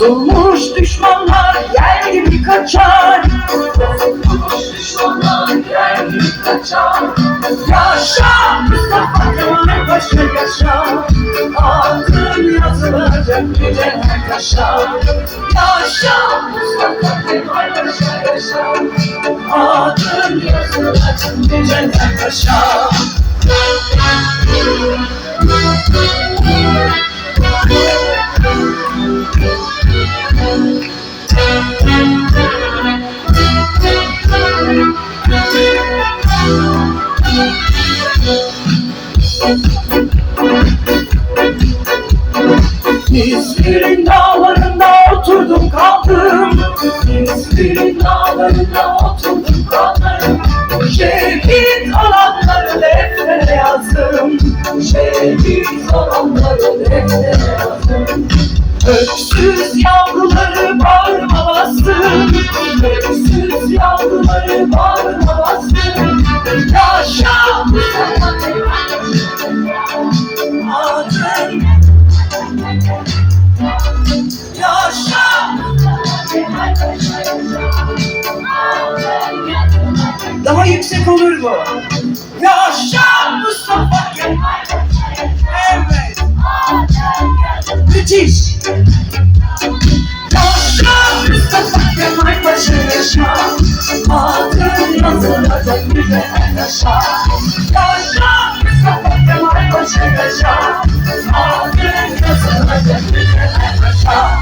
Bozulmuş düşmanlar yer gibi kaçar. Bozulmuş düşmanlar yer gibi kaçar. Yaşa Mustafa Kemal Paşa yaşa. Adın yazılacak yüce kaşa Yaşa Mustafa Kemal Paşa yaşa. Adın yazılacak yüce kaşa İzmir'in dağlarında oturdum kaldım. İzmir'in dağlarında oturdum kaldım. Şehit olanları deftere yazdım. Şehit olanları deftere yazdım. Öksüz yavruları bağrıma bastım Daha yüksek olur mu? Yaşa Mustafa Kemal. Evet. Müthiş. Yaşa Mustafa Kemal Paşa yaşa Adın yazılacak bize yaşa Yaşa Mustafa Kemal Paşa yaşa Adın yazılacak bize yaşa